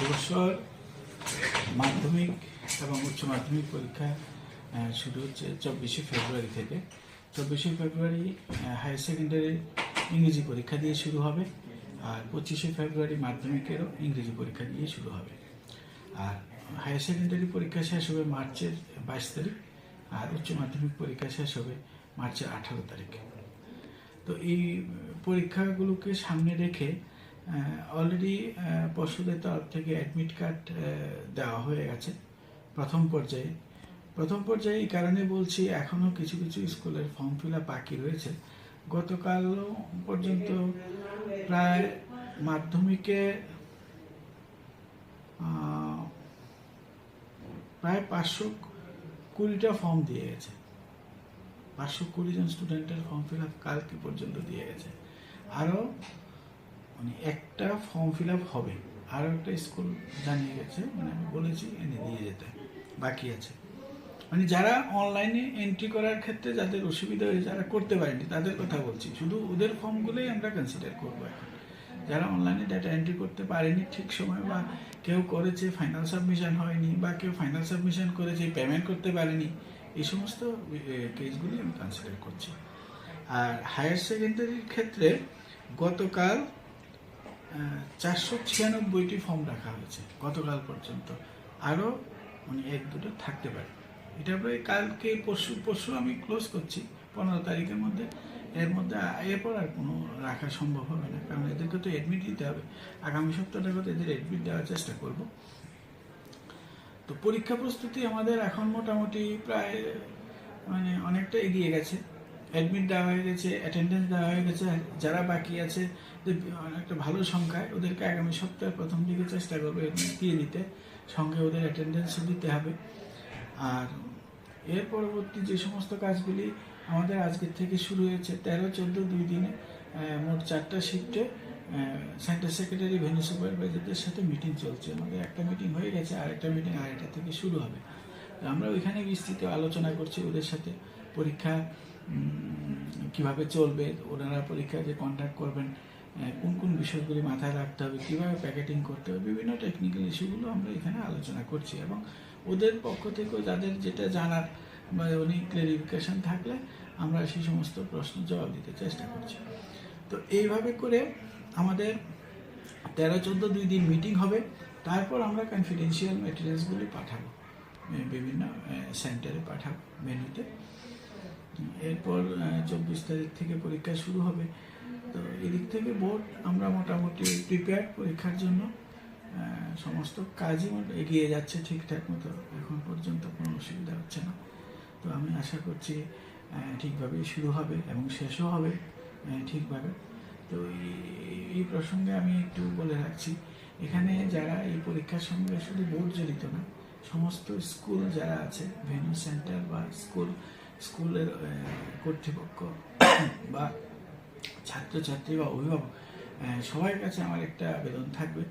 এবছর মাধ্যমিক এবং উচ্চ মাধ্যমিক পরীক্ষা শুরু হচ্ছে চব্বিশে ফেব্রুয়ারি থেকে। চব্বিশে ফেব্রুয়ারি হায়ার সেকেন্ডারি ইংরেজি পরীক্ষা দিয়ে শুরু হবে আর পঁচিশে ফেব্রুয়ারি মাধ্যমিকেরও ইংরেজি পরীক্ষা দিয়ে শুরু হবে। আর হায়ার সেকেন্ডারি পরীক্ষা শেষ হবে মার্চের বাইশ তারিখ আর উচ্চ মাধ্যমিক পরীক্ষা শেষ হবে মার্চের আঠারো তারিখে। তো এই পরীক্ষাগুলোকে সামনে রেখে অলরেডি পশুদের তরফ থেকে অ্যাডমিট কার্ড দেওয়া হয়ে গেছে প্রথম পর্যায়ে। প্রথম পর্যায়ে এই কারণে বলছি এখনও কিছু কিছু স্কুলের ফর্ম ফিল বাকি রয়েছে। গতকাল পর্যন্ত প্রায় মাধ্যমিকে প্রায় পাঁচশো কুড়িটা ফর্ম দিয়ে গেছে। পাঁচশো কুড়ি জন স্টুডেন্টের ফর্ম ফিল আপ কালকে পর্যন্ত দিয়ে গেছে। আরও মানে একটা ফর্ম ফিল আপ হবে। আরও একটা স্কুল জানিয়ে গেছে মানে আমি বলেছি, এনে দিয়ে যেতে। বাকি আছে। মানে যারা অনলাইনে এন্ট্রি করার ক্ষেত্রে যাদের অসুবিধা হয়েছে, যারা করতে পারেনি, তাদের কথা বলছি। শুধু ওদের ফর্মগুলোই আমরা কনসিডার করব এখন। যারা অনলাইনে ডাটা এন্ট্রি করতে পারেনি ঠিক সময় বা কেউ করেছে ফাইনাল সাবমিশন হয়নি বা কেউ ফাইনাল সাবমিশন করেছে পেমেন্ট করতে পারেনি, এই সমস্ত কেসগুলি আমি কনসিডার করছি। আর হায়ার সেকেন্ডারির ক্ষেত্রে গতকাল চারশো ছিয়ানব্বইটি ফর্ম রাখা হয়েছে গতকাল পর্যন্ত। আরও মানে এক, দুটো থাকতে পারে। এটা কালকে, পরশু পরশু আমি ক্লোজ করছি, পনেরো তারিখের মধ্যে। এর মধ্যে এরপর আর কোনো রাখা সম্ভব হবে না, কারণ এদেরকে তো অ্যাডমিট দিতে হবে। আগামী সপ্তাহটা তো এদের অ্যাডমিট দেওয়ার চেষ্টা করব। তো পরীক্ষা প্রস্তুতি আমাদের এখন মোটামুটি প্রায় মানে অনেকটা এগিয়ে গেছে। অ্যাডমিট দেওয়া হয়ে গেছে অ্যাটেন্ডেন্স দেওয়া হয়ে গেছে, যারা বাকি আছে অনেকটা ভালো সংখ্যায় ওদেরকে আগামী সপ্তাহে প্রথম দিকে চেষ্টা করবে দিয়ে দিতে। সঙ্গে ওদের অ্যাটেন্ডেন্সও দিতে হবে। আর এর পরবর্তী যে সমস্ত কাজগুলি আমাদের আজকের থেকে শুরু হয়েছে, তেরো, চোদ্দ, দুই দিনে মোট চারটা শিফটে সেন্টার সেক্রেটারি ভেন্যু সুপারভাইজারদের সাথে মিটিং চলছে। আমাদের একটা মিটিং হয়ে গেছে আর একটা মিটিং আড়াইটা থেকে শুরু হবে। আমরা ওইখানে বিস্তৃত আলোচনা করছি ওদের সাথে। পরীক্ষা কীভাবে চলবে, ওনারা পরীক্ষা যে কন্ট্যাক্ট করবেন কোন কোন বিষয়গুলি মাথায় রাখতে হবে, কীভাবে প্যাকেটিং করতে হবে, বিভিন্ন টেকনিক্যাল ইস্যুগুলো আমরা এখানে আলোচনা করছি এবং ওদের পক্ষ থেকেও যাদের যেটা জানার বা উনি ক্লারিফিকেশন থাকলে আমরা সেই সমস্ত প্রশ্ন জবাব দিতে চেষ্টা করছি। তো এইভাবে করে আমাদের তেরো, চোদ্দ, দুই দিন মিটিং হবে, তারপর আমরা কনফিডেন্সিয়াল মেটেরিয়ালসগুলি পাঠাবো বিভিন্ন সেন্টারে পাঠাবো মেনুতে এরপর চব্বিশ তারিখ থেকে পরীক্ষা শুরু হবে। তো এদিক থেকে বোর্ড আমরা মোটামুটি প্রিপেয়ার পরীক্ষার জন্য সমস্ত কাজই এগিয়ে যাচ্ছে ঠিকঠাক মতো। এখন পর্যন্ত কোনো অসুবিধা হচ্ছে না। তো আমি আশা করছি আহ, ঠিকভাবেই শুরু হবে এবং শেষও হবে ঠিকভাবে। তো এই- প্রসঙ্গে আমি একটু বলে রাখছি এখানে যারা এই পরীক্ষার সঙ্গে শুধু বোর্ড জড়িত না সমস্ত স্কুল যারা আছে ভেন্যু সেন্টার বা স্কুল স্কুলের কর্তৃপক্ষ বা ছাত্রছাত্রী বা অভিভাবক সবার কাছে আমার একটা আবেদন থাকবে।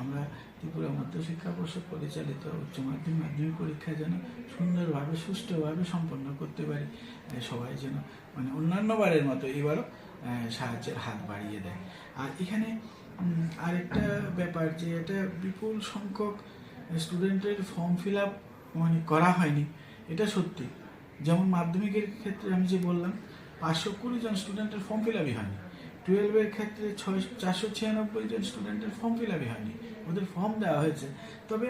আমরা ত্রিপুরা মধ্যশিক্ষা পর্ষদ পরিচালিত উচ্চ মাধ্যমিক মাধ্যমিক পরীক্ষা যেন সুন্দরভাবে, সুষ্ঠুভাবে সম্পন্ন করতে পারি সবাই যেন মানে অন্যান্য বারের মতো এবারও সাহায্যের হাত বাড়িয়ে দেয়। আর এখানে আরেকটা ব্যাপার যে এটা বিপুল সংখ্যক স্টুডেন্টের ফর্ম ফিল আপ মানে করা হয়নি, এটা সত্যি। যেমন মাধ্যমিকের ক্ষেত্রে আমি যে বললাম, পাঁচশো কুড়ি জন স্টুডেন্টের ফর্ম ফিল আপই হয়নি। টুয়েলভের ক্ষেত্রে ছয় চারশো ছিয়ানব্বই জন স্টুডেন্টের ফর্ম ফিল আপই হয়নি। ওদের ফর্ম দেওয়া হয়েছে। তবে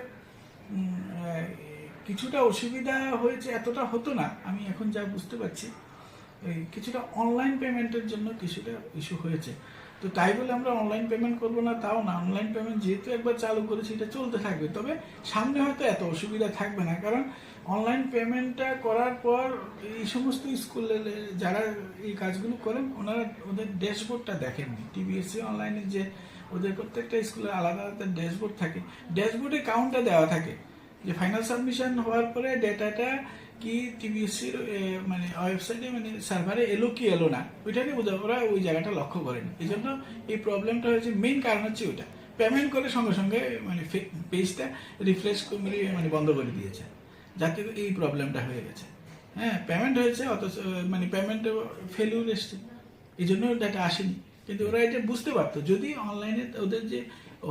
কিছুটা অসুবিধা হয়েছে, এতটা হতো না। আমি এখন যা বুঝতে পারছি কিছুটা অনলাইন পেমেন্টের জন্য কিছুটা ইস্যু হয়েছে। তো তাই বলে আমরা অনলাইন পেমেন্ট করব না, তাও না। অনলাইন পেমেন্ট যেহেতু একবার চালু করেছি, এটা চলতে থাকবে। তবে সামনে হয়তো এত অসুবিধা থাকবে না, কারণ অনলাইন পেমেন্টটা করার পর এই সমস্ত স্কুলে যারা এই কাজগুলো করেন, ওনারা ওদের ড্যাশবোর্ডটা দেখেননি। টিভিএসসি অনলাইনে যে ওদের প্রত্যেকটা স্কুলে আলাদা আলাদা ড্যাশবোর্ড থাকে। ড্যাশবোর্ডে কাউন্টটা দেওয়া থাকে। যে ফাইনাল সাবমিশন হওয়ার পরে ডেটাটা কি টিবিএসসির মানে ওয়েবসাইটে মানে সার্ভারে এলো কি এলো না ওইটাকে বোঝা ওরা ওই জায়গাটা লক্ষ্য করেনি। এই জন্য এই প্রবলেমটা হয়েছে মেইন কারণ হচ্ছে ওইটা। পেমেন্ট করে সঙ্গে সঙ্গে মানে পেজটা রিফ্রেশ করে মানে বন্ধ করে দিয়েছে, যাতে এই প্রবলেমটা হয়ে গেছে। হ্যাঁ পেমেন্ট হয়েছে, অথচ মানে পেমেন্ট ফেলিউর এসছে। এই জন্য ডাটা আসেনি। কিন্তু ওরা এটা বুঝতে পারতো। যদি অনলাইনে ওদের যে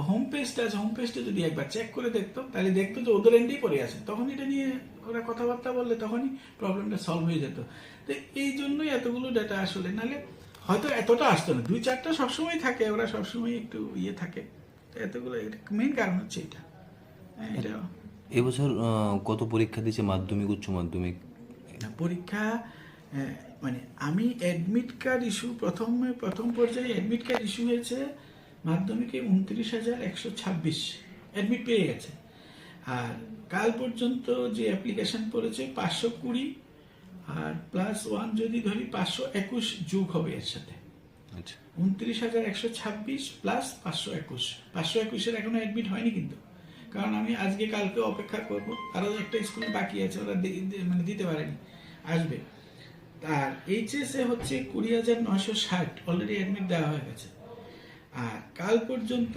হোম পেজটা আছে হোম পেজটা যদি একবার চেক করে দেখতো তাহলে দেখতো যে ওদের এন্ডেই পড়ে আছে। তখন এটা নিয়ে ওরা কথাবার্তা বললে তখনই প্রবলেমটা সলভ হয়ে যেত। তো এই জন্যই এতগুলো ডাটা আসলে। নাহলে হয়তো এতটা আসতো না। দুই চারটা সবসময় থাকে ওরা সবসময় একটু ইয়ে থাকে। তো এতগুলো মেন কারণ হচ্ছে এটা। হ্যাঁ, এটা এবছর কত পরীক্ষা দিয়েছে? মাধ্যমিক উচ্চ মাধ্যমিক? না, পরীক্ষা মানে আমি অ্যাডমিট কার্ড ইস্যু প্রথম প্রথম পর্যায়ে অ্যাডমিট কার্ড ইস্যু হয়েছে মাধ্যমিকে উনত্রিশ হাজার একশো ছাব্বিশ। অ্যাডমিট পেয়ে গেছে। আর কাল পর্যন্ত যে অ্যাপ্লিকেশন পড়েছে পাঁচশো কুড়ি আর প্লাস ওয়ান যদি ধরি পাঁচশো একুশ যোগ হবে এর সাথে। আচ্ছা। উনত্রিশ হাজার একশো ছাব্বিশ প্লাস পাঁচশো একুশ। পাঁচশো একুশের এখনও অ্যাডমিট হয়নি কিন্তু। কারণ আমি আজকে কালকে অপেক্ষা করব। আরও একটা স্কুল বাকি আছে ওরা মানে দিতে পারেনি। আসবে। আর এইচএস হচ্ছে কুড়ি হাজার নশো ষাট অলরেডি অ্যাডমিট দেওয়া হয়ে গেছে। আর কাল পর্যন্ত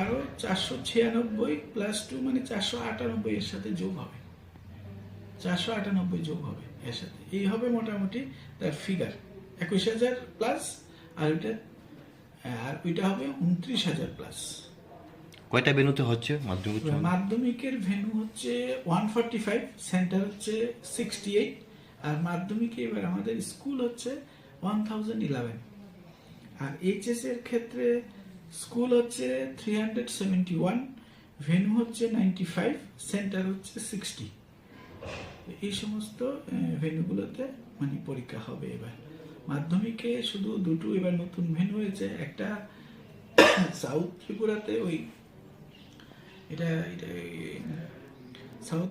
আরও চারশো ছিয়ানব্বই প্লাস টু মানে চারশো আটানব্বই এর সাথে যোগ হবে। চারশো আটানব্বই যোগ হবে এর সাথে। এই হবে মোটামুটি তার ফিগার একুশ হাজার প্লাস আর ওইটা আর ওইটা হবে উনত্রিশ হাজার প্লাস কয়টা বেনুতে হচ্ছে মাধ্যমিক মাধ্যমিকের ভেন্যু হচ্ছে ওয়ান ফর্টি ফাইভ সেন্টার হচ্ছে সিক্সটি এইট আর মাধ্যমিকে এবার আমাদের স্কুল হচ্ছে ওয়ান থাউজেন্ড ইলেভেন আর এইচএস এর ক্ষেত্রে স্কুল হচ্ছে three hundred seventy one venue হচ্ছে নাইনটি ফাইভ সেন্টার হচ্ছে সিক্সটি এই সমস্ত ভেন্যুগুলোতে মানে পরীক্ষা হবে এবার। মাধ্যমিকে শুধু দুটো এবার নতুন ভেন্যু হয়েছে, একটা সাউথ ত্রিপুরাতে ওই, এটা এটা সাউথ